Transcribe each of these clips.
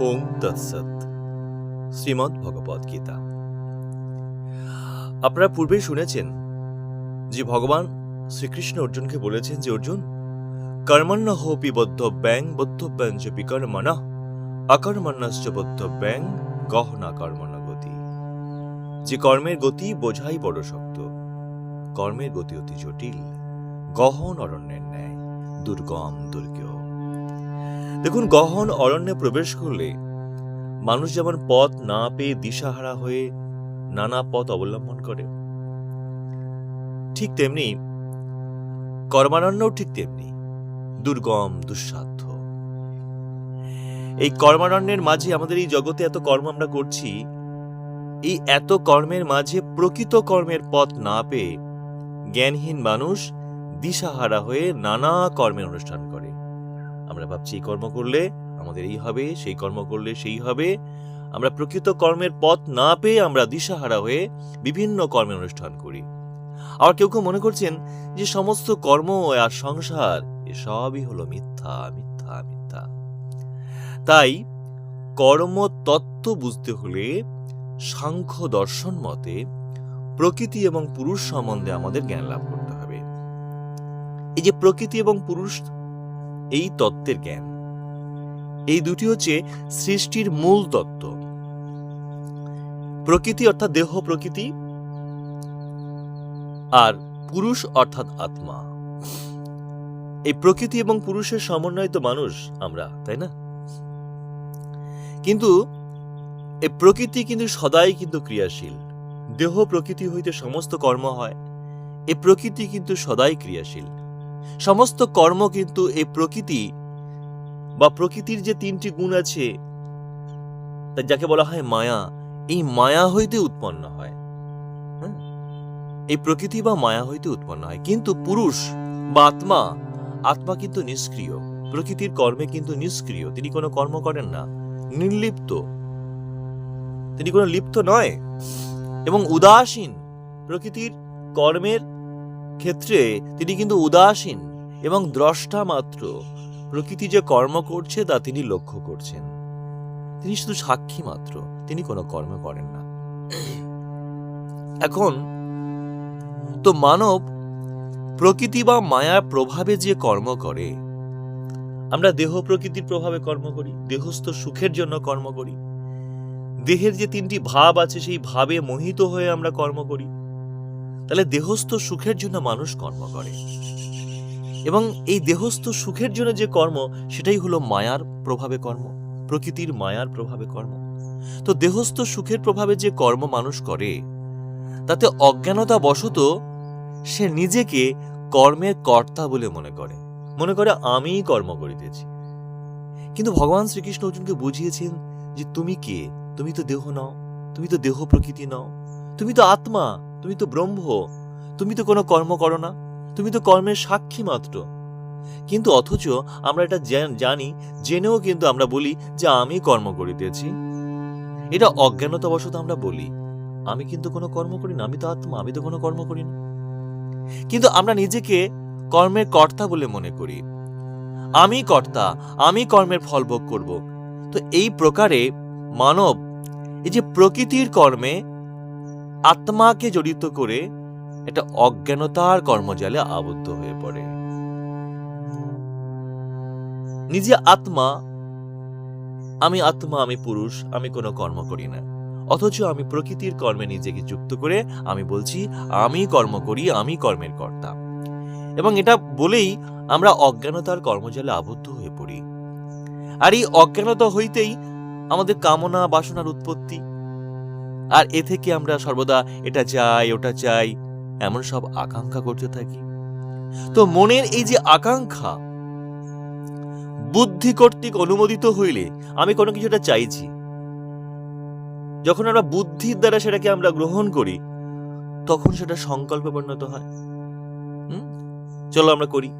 ওম তৎসৎ শ্রীমদ্ ভগবদ গীতা। আপনারা পূর্বেই শুনেছেন যে ভগবান শ্রীকৃষ্ণ অর্জুনকে বলেছেন যে, অর্জুন কর্মণ্য হোপি বদ্ধব্যাং বদ্ধব্যাং চ বিকর্মণ অকর্মণ্যশ্চ বদ্ধব্যাং গহনা কর্মণ গতি। যে কর্মের গতি বোঝাই বড় শক্ত, কর্মের গতি অতি জটিল, গহন অরণ্যের ন্যায়, দুর্গম দুর্গেয়। দেখুন, গহন অরণ্যে প্রবেশ করলে মানুষ যেমন পথ না পেয়ে দিশাহারা হয়ে নানা পথ অবলম্বন করে। ঠিক তেমনি কর্মারণ্যও ঠিক তেমনি দুর্গম, দুঃসাধ্য। এই কর্মারণ্যের মাঝে আমাদের এই জগতে এত কর্ম আমরা করছি, এই এত কর্মের মাঝে প্রকৃত কর্মের পথ না পেয়ে জ্ঞানহীন মানুষ দিশাহারা হয়ে নানা কর্মের অনুষ্ঠান করে। আমরা ভাবছি এই কর্ম করলে আমাদের এই হবে, সেই কর্ম করলে সেই হবে। আমরা প্রকৃত কর্মের পথ না পেয়ে আমরা দিশাহারা হয়ে বিভিন্ন কর্মে অনুষ্ঠান করি। আবার কেউ কেউ মনে করছেন যে সমস্ত কর্ম আর সংসার এসবই হলো মিথ্যা মিথ্যা মিথ্যা। তাই কর্ম তত্ত্ব বুঝতে হলে সাংখ্য দর্শন মতে প্রকৃতি এবং পুরুষ সম্বন্ধে আমাদের জ্ঞান লাভ করতে হবে। এই যে প্রকৃতি এবং পুরুষ এই তত্ত্বের জ্ঞান। এই দুটি হচ্ছে সৃষ্টির মূল তত্ত্ব। প্রকৃতি অর্থাৎ দেহ প্রকৃতি আর পুরুষ অর্থাৎ আত্মা। এই প্রকৃতি এবং পুরুষের সমন্বয় তো মানুষ আমরা, তাই না? কিন্তু এই প্রকৃতি কিন্তু সদাই কিন্তু ক্রিয়াশীল। দেহ প্রকৃতি হইতে সমস্ত কর্ম হয় এই প্রকৃতি কিন্তু সদাই ক্রিয়াশীল। সমস্ত কর্ম কিন্তু এই প্রকৃতি বা প্রকৃতির যে তিনটি গুণ আছে, তা যাকে বলা হয় মায়া, এই মায়া হইতে উৎপন্ন হয়। হ্যাঁ? এই প্রকৃতি বা মায়া হইতে উৎপন্ন হয়। কিন্তু পুরুষ বা আত্মা আত্মা কিন্তু নিষ্ক্রিয়। প্রকৃতির কর্মে কিন্তু নিষ্ক্রিয়। তিনি কোনো কর্ম করেন না। নির্লিপ্ত। তিনি কোনো লিপ্ত নয়। এবং উদাসীন। প্রকৃতির কর্মের ক্ষেত্রে তিনি কিন্তু উদাসীন এবং দ্রষ্টা মাত্র। প্রকৃতি যে কর্ম করছে, তা তিনি লক্ষ্য করছেন। তিনি শুধু সাক্ষী মাত্র, তিনি কোনো কর্ম করেন না। এখন, তো মানব প্রকৃতি বা মায়ার প্রভাবে যে কর্ম করে, আমরা দেহ প্রকৃতির প্রভাবে কর্ম করি, দেহস্থ সুখের জন্য কর্ম করি, দেহের যে তিনটি ভাব আছে, সেই ভাবে মোহিত হয়ে আমরা কর্ম করি তাহলে দেহস্থ সুখের জন্য মানুষ কর্ম করে। এবং এই দেহস্থ সুখের জন্য যে কর্ম, সেটাই হলো মায়ার প্রভাবে কর্ম, প্রকৃতির মায়ার প্রভাবে কর্ম। তো দেহস্থ সুখের প্রভাবে যে কর্ম মানুষ করে, তাতে অজ্ঞানতা বশত সে নিজেকে কর্মের কর্তা বলে মনে করে। মনে করে, আমিই কর্ম করিতেছি। কিন্তু ভগবান শ্রীকৃষ্ণ অর্জুনকে বুঝিয়েছেন যে, তুমি কে? তুমি তো দেহ নও, তুমি তো দেহ প্রকৃতি নও, তুমি তো আত্মা। তুমি তো ব্রহ্ম, তুমি তো কোনো কর্ম করো না, তুমি তো কর্মের সাক্ষী মাত্র। কিন্তু অথচ আমরা এটা জানি জেনেও কিন্তু আমরা বলি যে আমি কর্ম করিতেছি। এটা অজ্ঞানতাবশত আমরা বলি, আমি কিন্তু কোনো কর্ম করি না, আমি তো আত্মা, আমি তো কোনো কর্ম করি না। কিন্তু আমরা নিজেকে কর্মের কর্তা বলে মনে করি। আমি কর্তা, আমি কর্মের ফল ভোগ করব। তো এই প্রকারে মানব, এই যে প্রকৃতির কর্মে আত্মাকে জড়িত করে একটা অজ্ঞানতার কর্মজালে আবদ্ধ হয়ে পড়ে। নিজে আত্মা, আমি আত্মা, আমি পুরুষ, আমি কোনো কর্ম করি না। অথচ আমি প্রকৃতির কর্মে নিজেকে যুক্ত করে আমি বলছি, আমি কর্ম করি, আমি কর্মের কর্তা। এবং এটা বলেই আমরা অজ্ঞানতার কর্মজালে আবদ্ধ হয়ে পড়ি। আর এই অজ্ঞানতা হইতেই আমাদের কামনা, বাসনার উৎপত্তি আর এ থেকে আমরা সর্বদা এটা চাই, ওটা চাই, এমন সব আকাঙ্ক্ষা করতে থাকি। তো মনের এই যে আকাঙ্ক্ষা, বুদ্ধি কর্তৃক অনুমোদিত হইলে আমি কোনো কিছুটা চাইছি। যখন আমরা বুদ্ধির দ্বারা সেটাকে আমরা গ্রহণ করি, তখন সেটা সংকল্পে পরিণত হয়? চলো আমরা করি।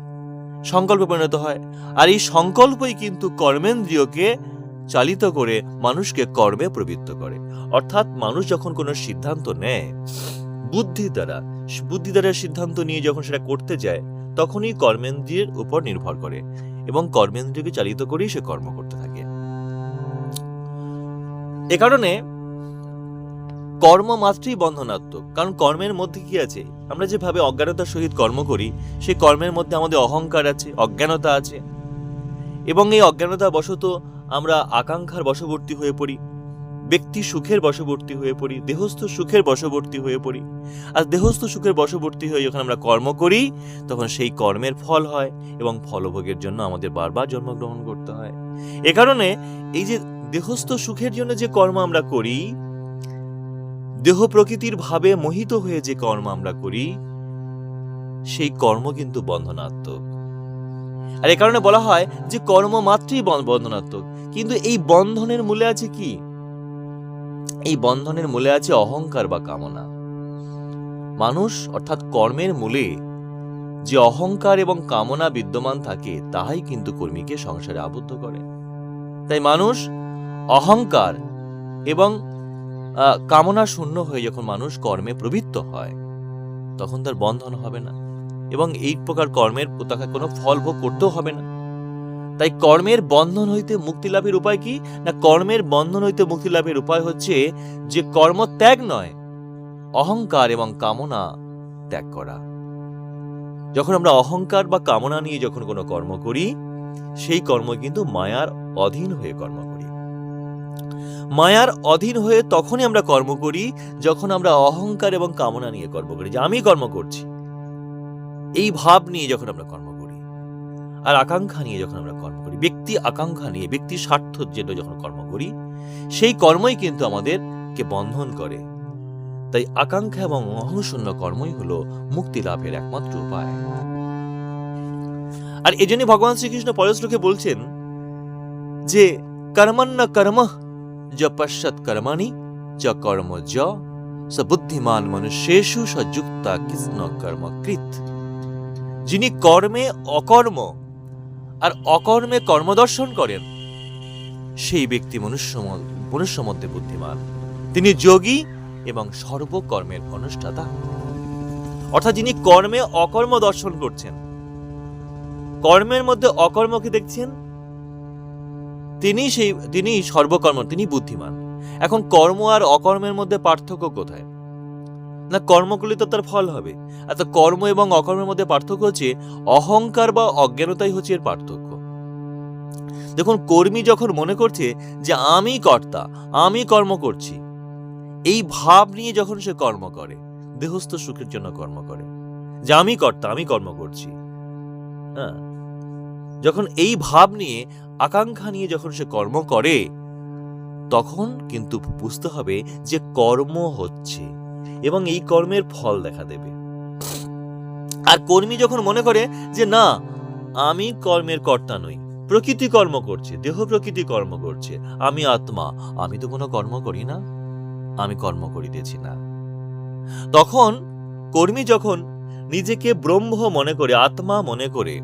সংকল্পে পরিণত হয়। আর এই সংকল্পই কিন্তু কর্মেন্দ্রিয়কে চালিত করে মানুষকে কর্মে প্রবৃত্ত করে। অর্থাৎ মানুষ যখন কোনো সিদ্ধান্ত নেয়, বুদ্ধি দ্বারা বুদ্ধি দ্বারা সিদ্ধান্ত নিয়ে যখন সেটা করতে যায়, তখনই কর্মেন্দ্রিয়ের উপর নির্ভর করে এবং কর্মেন্দ্রিয়কে চালিত করেই সে কর্ম করতে থাকে। এ কারণে কর্ম মাত্রই বন্ধনাত্মক। কারণ কর্মের মধ্যে কি আছে? আমরা যেভাবে অজ্ঞানতার সহিত কর্ম করি, সেই কর্মের মধ্যে আমাদের অহংকার আছে, অজ্ঞানতা আছে। এবং এই অজ্ঞানতা বশত আমরা আকাঙ্ক্ষার বশবর্তী হয়ে পড়ি, ব্যক্তি সুখের বশবর্তী হয়ে পড়ি, দেহস্থ সুখের বশবর্তী হয়ে পড়ি। আর দেহস্থ সুখের বশবর্তী হয়ে যখন আমরা কর্ম করি, তখন সেই কর্মের ফল হয় এবং ফলভোগের জন্য আমাদের বারবার জন্মগ্রহণ করতে হয়। এ কারণে এই যে দেহস্থ সুখের জন্য যে কর্ম আমরা করি, দেহ প্রকৃতির ভাবে মোহিত হয়ে যে কর্ম আমরা করি, সেই কর্ম কিন্তু বন্ধনাত্মক। আর এ কারণে বলা হয় যে কর্ম মাত্রই বন্ধনাত্মক কিন্তু এই বন্ধনের মূলে আছে কি? এই বন্ধনের মূলে আছে অহংকার বা কামনা। মানুষ অর্থাৎ কর্মের মূলে যে অহংকার এবং কামনা বিদ্যমান থাকে, তাহাই কিন্তু কর্মীকে সংসারে আবদ্ধ করে। তাই মানুষ অহংকার এবং কামনা শূন্য হয়ে যখন মানুষ কর্মে প্রবৃত্ত হয়, তখন তার বন্ধন হবে না। এবং এই প্রকার কর্মের তাকে কোনো ফল ভোগ করতেও হবে না। তাই কর্মের বন্ধন হইতে মুক্তি লাভের উপায় কি? না কর্মের বন্ধন হইতে মুক্তি লাভের উপায় হচ্ছে যে কর্ম ত্যাগ নয়, অহংকার এবং কামনা ত্যাগ করা। যখন আমরা অহংকার বা কামনা নিয়ে যখন কোনো কর্ম করি, সেই কর্ম কিন্তু মায়ার অধীন হয়ে কর্ম করি। মায়ার অধীন হয়ে তখনই আমরা কর্ম করি যখন আমরা অহংকার এবং কামনা নিয়ে কর্ম করি, যে আমি কর্ম করছি। এই ভাব নিয়ে যখন আমরা কর্ম করি, আর আকাঙ্ক্ষা নিয়ে যখন আমরা কর্ম করি, ব্যক্তি আকাঙ্ক্ষা নিয়ে, ব্যক্তি স্বার্থের জন্য যখন কর্ম করি, সেই কর্মই কিন্তু আমাদেরকে বন্ধন করে। তাই আকাঙ্ক্ষা এবং অহংশূন্য কর্মই হলো মুক্তি লাভের একমাত্র উপায়। আর এজন্য ভগবান শ্রীকৃষ্ণ পরশ্লোকে বলছেন যে, কর্মন্ন কর্ম, য পশ্চাৎ কর্মাণি, চ কর্ম য, স বুদ্ধিমান মনুষ্যেষু সযুক্তা কৃষ্ণ কর্মকৃত। যিনি কর্মে অকর্ম আর অকর্মে কর্মদর্শন করেন, সেই ব্যক্তি মনুষ্য ম- মনুষ্য মধ্যে বুদ্ধিমান। তিনি যোগী এবং সর্বকর্মের অনুষ্ঠাতা। অর্থাৎ যিনি কর্মে অকর্ম দর্শন করছেন, কর্মের মধ্যে অকর্মকে দেখছেন? তিনি সেই, তিনি সর্বকর্ম, তিনি বুদ্ধিমান। এখন কর্ম আর অকর্মের মধ্যে পার্থক্য কোথায়? না কর্ম করলে তো তার ফল হবে। আর কর্ম এবং অকর্মের মধ্যে পার্থক্য হচ্ছে অহংকার বা অজ্ঞানতাই হচ্ছে এর পার্থক্য। দেখুন, কর্মী যখন মনে করছে যে আমি কর্তা, আমি কর্ম করছি, এই ভাব নিয়ে যখন সে কর্ম করে, দেহস্থ সুখের জন্য কর্ম করে, যে আমি কর্তা, আমি কর্ম করছি হ্যাঁ? যখন এই ভাব নিয়ে, আকাঙ্ক্ষা নিয়ে যখন সে কর্ম করে, তখন কিন্তু বুঝতে হবে যে কর্ম হচ্ছে। এবং এই কর্মের ফল দেখা দেবে। আর কর্মী যখন মনে করে যে, না, আমি কর্মের কর্তা নই, প্রকৃতি কর্ম করছে, দেহ প্রকৃতি কর্ম করছে, আমি আত্মা, আমি তো কোনো কর্ম করি না, আমি কর্ম করিতেছি না। তখন কর্মী যখন নিজেকে ব্রহ্ম মনে করে, আত্মা মনে করে,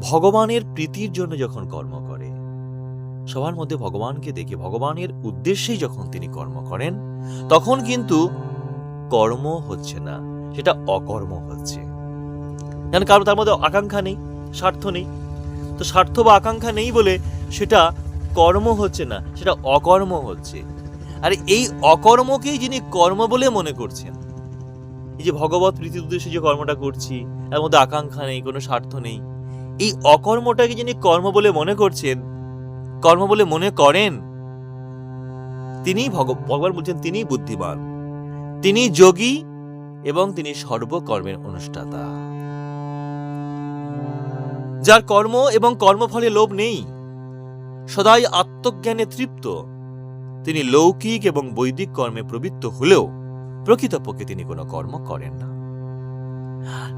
ভগবানের প্রীতির জন্য যখন কর্ম করে সবার মধ্যে ভগবানকে দেখে ভগবানের উদ্দেশ্যেই যখন তিনি কর্ম করেন, তখন কিন্তু কর্ম হচ্ছে না, সেটা অকর্ম হচ্ছে। কারণ কারণ তার মধ্যে আকাঙ্ক্ষা নেই, স্বার্থ নেই। তো স্বার্থ বা আকাঙ্ক্ষা নেই বলে সেটা কর্ম হচ্ছে না, সেটা অকর্ম হচ্ছে। আর এই অকর্মকেই যিনি কর্ম বলে মনে করছেন, এই যে ভগবত প্রীতির উদ্দেশ্যে যে কর্মটা করছি এর মধ্যে আকাঙ্ক্ষা নেই, কোনো স্বার্থ নেই, এই অকর্মটাকে যিনি কর্ম বলে মনে করছেন কর্ম বলে মনে করেন? তিনি ভগবান বলছেন তিনি বুদ্ধিমান। তিনি যোগী এবং তিনি সর্বকর্মের অনুষ্ঠাতা। যার কর্ম এবং কর্মফলে লোভ নেই, সদাই আত্মজ্ঞানে তৃপ্ত। তিনি লৌকিক এবং বৈদিক কর্মে প্রবৃত্ত হলেও প্রকৃতপক্ষে তিনি কোনো কর্ম করেন না।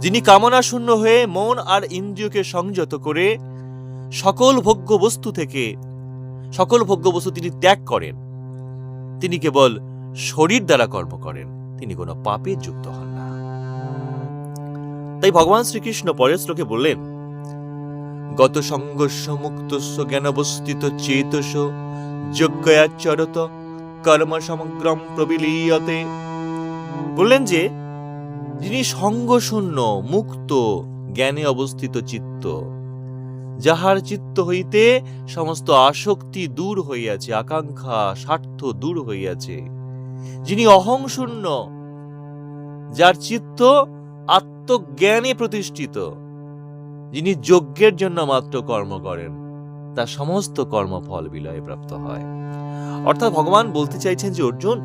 যিনি কামনা শূন্য হয়ে মন আর ইন্দ্রিয়কে সংযত করে সকল ভোগ্য বস্তু থেকে সকল ভোগ্য বস্তু তিনি ত্যাগ করেন। তিনি কেবল শরীর দ্বারা কর্ম করেন, তিনি কোনো পাপে যুক্ত হন না। তাই ভগবান শ্রীকৃষ্ণ পরের শ্লোকে বললেন, গত সঙ্গস্য মুক্তস্য জ্ঞানবস্থিত চেতস যজ্ঞয়াচরত কর্ম সমগ্রম প্রবিলীয়তে। বললেন যে, যিনি সঙ্গশূন্য, মুক্ত, জ্ঞানে অবস্থিত চিত্ত যাহার চিত্ত হইতে সমস্ত আসক্তি দূর হইয়াছে, আকাঙ্ক্ষা, স্বার্থ দূর হইয়াছে। যিনি অহংশূন্য যার চিত্ত আত্মজ্ঞানে প্রতিষ্ঠিত, যিনি যজ্ঞের জন্য মাত্র কর্ম করেন, তার সমস্ত কর্মফল বিলয়ে প্রাপ্ত হয়। অর্থাৎ ভগবান বলতে চাইছেন যে, অর্জুন,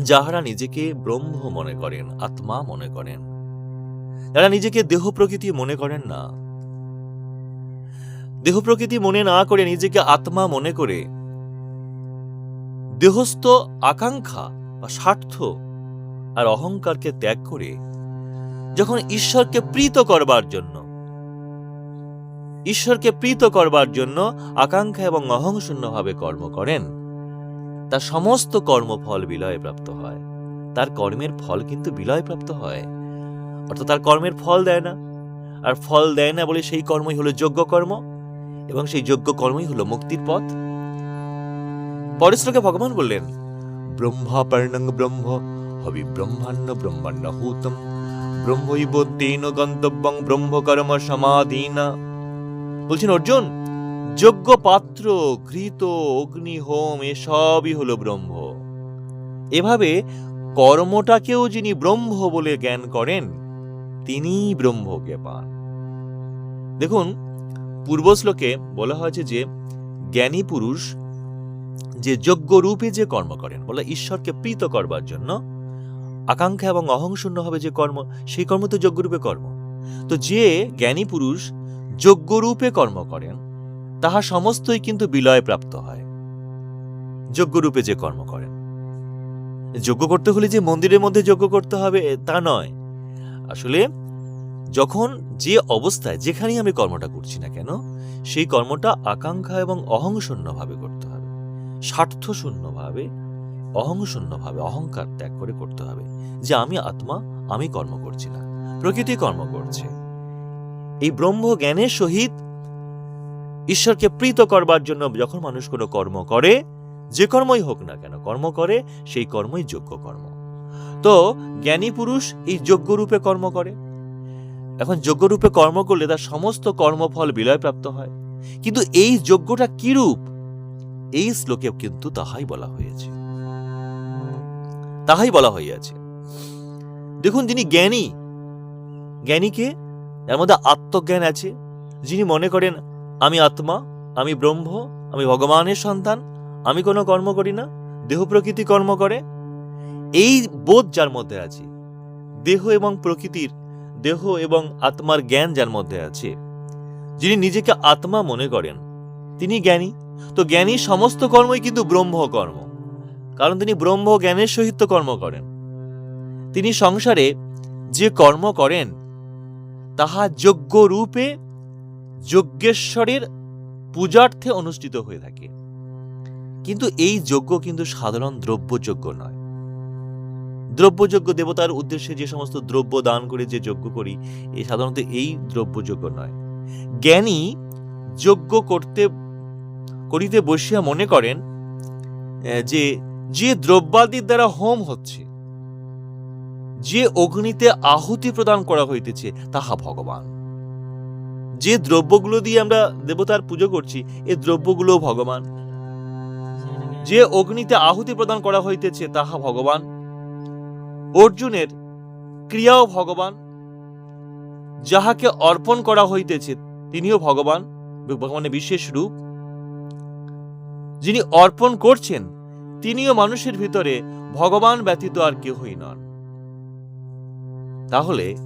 যাহারা নিজেকে ব্রহ্ম মনে করেন, আত্মা মনে করেন, যারা নিজেকে দেহ প্রকৃতি মনে করেন না দেহ প্রকৃতি মনে না করে নিজেকে আত্মা মনে করে। দেহস্থ আকাঙ্ক্ষা বা স্বার্থ আর অহংকারকে ত্যাগ করে যখন ঈশ্বরকে প্রীত করবার জন্য, ঈশ্বরকে প্রীত করবার জন্য আকাঙ্ক্ষা এবং অহংশূন্যভাবে কর্ম করেন, তার সমস্ত কর্মফল বিলয়ে প্রাপ্ত হয়। তার কর্মের ফল কিন্তু বিলয় প্রাপ্ত হয়। অর্থাৎ তার কর্মের ফল দেয় না। আর ফল দেয় না বলে সেই কর্মই হলো যোগ্য কর্ম এবং সেই যোগ্য কর্মই হলো মুক্তির পথ। পরের ভগবান বললেন ব্রহ্মাপর্ণং ব্রহ্ম, হবি ব্রহ্মাণ্ড ব্রহ্মাণ্ড হুতম ব্রহ্মৈব তেন গন্তব্যং ব্রহ্মকর্ম সমাধীনা। বলছেন, অর্জুন, যোগ্য পাত্র, ঘৃত, অগ্নি, হোম, এসবই হলো ব্রহ্ম। এভাবে কর্মটাকেও যিনি ব্রহ্ম বলে জ্ঞান করেন, তিনিই ব্রহ্মকে পান। দেখুন পূর্ব শ্লোকে বলা হয়েছে যে, জ্ঞানী পুরুষ যে যোগ্য রূপে যে কর্ম করেন, বলে ঈশ্বরকে প্রীত করবার জন্য আকাঙ্ক্ষা এবং অহংশূন্য হবে যে কর্ম, সেই কর্ম তো যোগ্যরূপে কর্ম। তো যে জ্ঞানী পুরুষ যোগ্যরূপে কর্ম করেন, তাহা সমস্তই কিন্তু বিলয় প্রাপ্ত হয়। যোগ্যরূপে যে কর্ম করেন। যোগ্য করতে হলে যে মন্দিরের মধ্যে যোগ্য করতে হবে, তা নয়। আসলে যখন যে অবস্থায় যেখানেই আমি কর্মটা করছি না কেন, সেই কর্মটা আকাঙ্ক্ষা এবং অহংশূন্যভাবে করতে হবে। স্বার্থশূন্যভাবে, অহংশূন্যভাবে, অহংকার ত্যাগ করে করতে হবে যে আমি আত্মা, আমি কর্ম করছি না, প্রকৃতি কর্ম করছে। এই ব্রহ্ম জ্ঞানের সহিত ঈশ্বরকে প্রীত করবার জন্য যখন মানুষ কোনো কর্ম করে, যে কর্মই হোক না কেন, কর্ম করে, সেই কর্মই যোগ্য কর্ম। তো জ্ঞানী পুরুষ এই যোগ্য রূপে কর্ম করে। এখন যোগ্য রূপে কর্ম করলে তার সমস্ত কর্মফল বিলয় প্রাপ্ত হয়। কিন্তু এই যোগ্যটা কি রূপ এই শ্লোকে কিন্তু তাহাই বলা হয়েছে। তাহাই বলা হইয়াছে। দেখুন, যিনি জ্ঞানী জ্ঞানীকে এর মধ্যে আত্মজ্ঞান আছে। যিনি মনে করেন, আমি আত্মা, আমি ব্রহ্ম, আমি ভগবানের সন্তান, আমি কোনো কর্ম করি না, দেহ প্রকৃতি কর্ম করে। এই বোধ যার মধ্যে আছে, দেহ এবং প্রকৃতির দেহ এবং আত্মার জ্ঞান যার মধ্যে আছে। যিনি নিজেকে আত্মা মনে করেন, তিনি জ্ঞানী। তো জ্ঞানী সমস্ত কর্মই কিন্তু ব্রহ্ম কর্ম কারণ তিনি ব্রহ্ম জ্ঞানের সহিত কর্ম করেন। তিনি সংসারে যে কর্ম করেন, তাহা যোগ্য রূপে যজ্ঞেশ্বরের পূজার্থে অনুষ্ঠিত হয়ে থাকে। কিন্তু এই যজ্ঞ কিন্তু সাধারণ দ্রব্যযজ্ঞ নয়। দ্রব্যযজ্ঞ দেবতার উদ্দেশ্যে যে সমস্ত দ্রব্য দান করে, যে যজ্ঞ করি এই সাধারণত এই দ্রব্যযজ্ঞ নয়। জ্ঞানী যজ্ঞ করতে, করিতে বসিয়া মনে করেন যে যে দ্রব্যাদির দ্বারা হোম হচ্ছে, যে অগ্নিতে আহুতি প্রদান করা হইতেছে, তাহা ভগবান। যে দ্রব্যগুলো দিয়ে আমরা দেবতার পুজো করছি এই দ্রব্যগুলো ভগবান। যে অগ্নিতে আহুতি প্রদান করা হইতেছে, তাহা ভগবান। অর্জুনের ক্রিয়াও ভগবান। যাহাকে অর্পণ করা হইতেছে, তিনিও ভগবান, ভগবানের বিশেষ রূপ। যিনি অর্পণ করছেন, তিনিও মানুষের ভিতরে ভগবান ব্যতীত আর কেহই নন। তাহলে,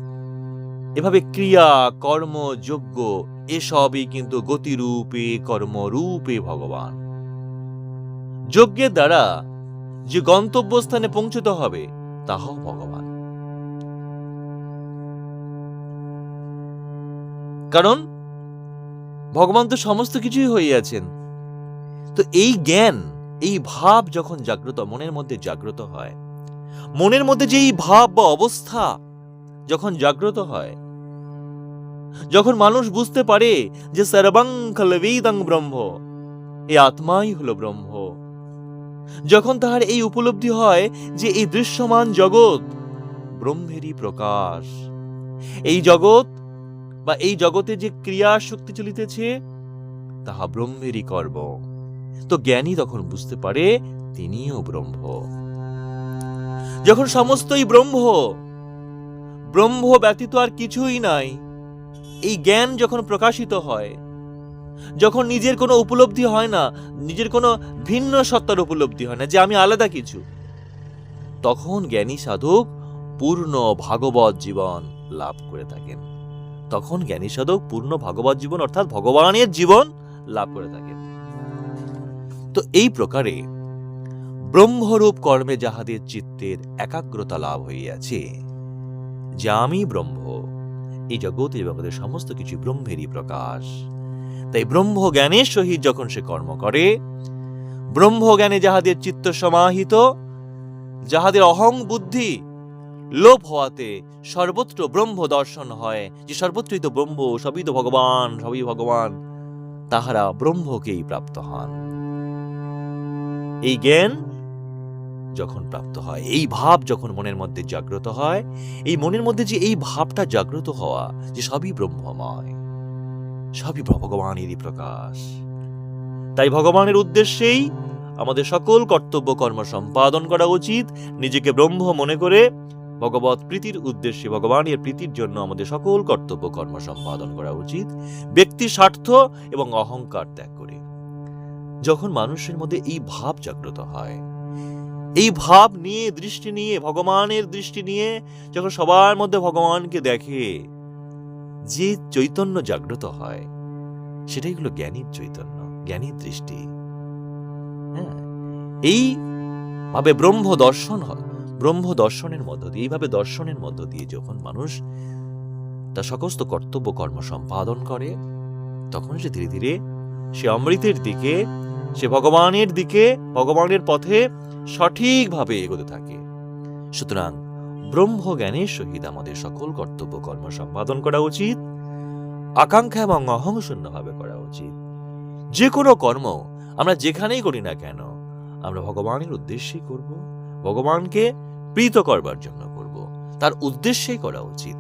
এভাবে ক্রিয়া, কর্ম যোগ্য এসবই কিন্তু গতিরূপে, কর্মরূপে ভগবান। যজ্ঞের দ্বারা যে গন্তব্যস্থানে পৌঁছতে হবে তাহাও ভগবান। কারণ ভগবান তো সমস্ত কিছুই হইয়াছেন। তো এই জ্ঞান, এই ভাব যখন জাগ্রত, মনের মধ্যে জাগ্রত হয়, মনের মধ্যে যে এই ভাব বা অবস্থা যখন জাগ্রত হয়, যখন মানুষ বুঝতে পারে যে সর্বং খলবেদং ব্রহ্ম এই আত্মাই হলো ব্রহ্ম। যখন তাহার এই উপলব্ধি হয় যে এই দৃশ্যমান জগৎ ব্রহ্মেরই প্রকাশ। এই জগৎ বা এই জগতে যে ক্রিয়া শক্তি চলিতেছে, তাহা ব্রহ্মেরই কর্ম। তো জ্ঞানী তখন বুঝতে পারে তিনিও ব্রহ্ম। যখন সমস্তই ব্রহ্ম ব্রহ্ম ব্যতীত আর কিছুই নাই, এই জ্ঞান যখন প্রকাশিত হয় যখন নিজের কোনো উপলব্ধি হয় না, নিজের কোনো ভিন্ন সত্তার উপলব্ধি হয় না যে আমি আলাদা কিছু, তখন জ্ঞানী সাধক পূর্ণ ভাগবত জীবন লাভ করে থাকেন। তখন জ্ঞানী সাধক পূর্ণ ভাগবত জীবন, অর্থাৎ ভগবানের জীবন লাভ করে থাকেন। তো এই প্রকারে ব্রহ্মরূপ কর্মে যাহাদের চিত্তের একাগ্রতা লাভ হইয়াছে, যে আমি ব্রহ্ম, এই জগতে জগতের সমস্ত কিছু ব্রহ্মেরই প্রকাশ। তাই ব্রহ্ম জ্ঞানের সহিত যখন সে কর্ম করে ব্রহ্ম জ্ঞানে যাহাদের চিত্ত সমাহিত, যাহাদের অহং বুদ্ধি লোপ হওয়াতে সর্বত্র ব্রহ্ম দর্শন হয়, যে সর্বত্রই তো ব্রহ্ম, সবই তো ভগবান, সবই ভগবান, তাহারা ব্রহ্মকেই প্রাপ্ত হন। এই জ্ঞান যখন প্রাপ্ত হয়, এই ভাব যখন মনের মধ্যে জাগ্রত হয়, এই মনের মধ্যে যে এই ভাবটা জাগ্রত হওয়া, যে সবই ব্রহ্মময়। সবই ভগবানেরই প্রকাশ। তাই ভগবানের উদ্দেশ্যেই আমাদের সকল কর্তব্য, কর্ম সম্পাদন করা উচিত। নিজেকে ব্রহ্ম মনে করে ভগবত প্রীতির উদ্দেশ্যে, ভগবানের প্রীতির জন্য আমাদের সকল কর্তব্য, কর্ম সম্পাদন করা উচিত। ব্যক্তি স্বার্থ এবং অহংকার ত্যাগ করে। যখন মানুষের মধ্যে এই ভাব জাগ্রত হয়, এই ভাব নিয়ে, দৃষ্টি নিয়ে, ভগবানের দৃষ্টি নিয়ে, যখন সবার মধ্যে ভগবানকে দেখে যে চৈতন্য জাগ্রত হয়, সেটাই হলো জ্ঞানীর চৈতন্য, জ্ঞানীর দৃষ্টি। হ্যাঁ এই ভাবে ব্রহ্ম দর্শন হয়, ব্রহ্ম দর্শনের মধ্য দিয়ে এইভাবে দর্শনের মধ্য দিয়ে যখন মানুষ তার সমস্ত কর্তব্য, কর্ম সম্পাদন করে, তখন সে ধীরে ধীরে সে অমৃতের দিকে, সে ভগবানের দিকে, ভগবানের পথে সঠিকভাবে এগোতে থাকে। সুতরাং ব্রহ্ম জ্ঞানের সহিত আমাদের সকল কর্তব্য কর্ম সম্পাদন করা উচিত। আকাঙ্ক্ষা এবং অহং শূন্যভাবে করা উচিত। যে কোনো কর্ম আমরা যেখানেই করি না কেন, আমরা ভগবানের উদ্দেশ্যেই করব, ভগবানকে প্রীত করবার জন্য করব। তার উদ্দেশ্যেই করা উচিত।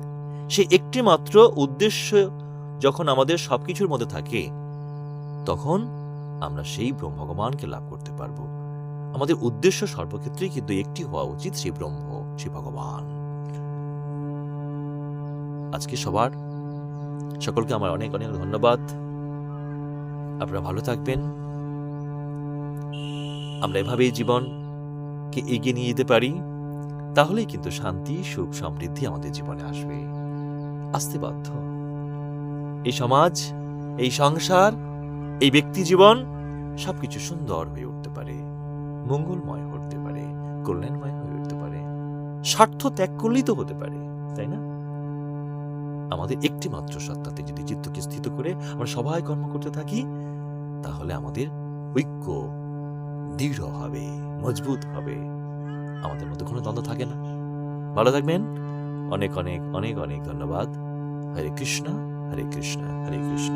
সে একটি মাত্র উদ্দেশ্য যখন আমাদের সবকিছুর মধ্যে থাকে, তখন আমরা সেই ব্রহ্ম ভগবানকে লাভ করতে পারব। আমাদের উদ্দেশ্য সর্বক্ষেত্রেই কিন্তু একটি হওয়া উচিত সেই ব্রহ্ম। সেই ভগবান। আজকে সবার সকলকে আমার অনেক অনেক ধন্যবাদ। আপনারা ভালো থাকবেন। আমরা এভাবেই জীবনকে এগিয়ে নিয়ে যেতে পারি, তাহলেই কিন্তু শান্তি, সুখ, সমৃদ্ধি আমাদের জীবনে আসবে। আসতে বাধ্য। এই সমাজ, এই সংসার, এই ব্যক্তি জীবন সবকিছু সুন্দর হয়ে উঠতে পারে, মঙ্গলময় হতে পারে, কল্যাণময় হয়ে স্বার্থ ত্যাগ করলেই তো হতে পারে, তাই না? আমাদের একটি মাত্র সত্তাতে যদি চিত্তকে স্থিত করে আমরা সবাই কর্ম করতে থাকি, তাহলে আমাদের ঐক্য দৃঢ় হবে, মজবুত হবে। আমাদের মধ্যে কোনো দ্বন্দ্ব থাকে না। ভালো থাকবেন। অনেক অনেক অনেক অনেক ধন্যবাদ। হরে কৃষ্ণ হরে কৃষ্ণ হরে কৃষ্ণ।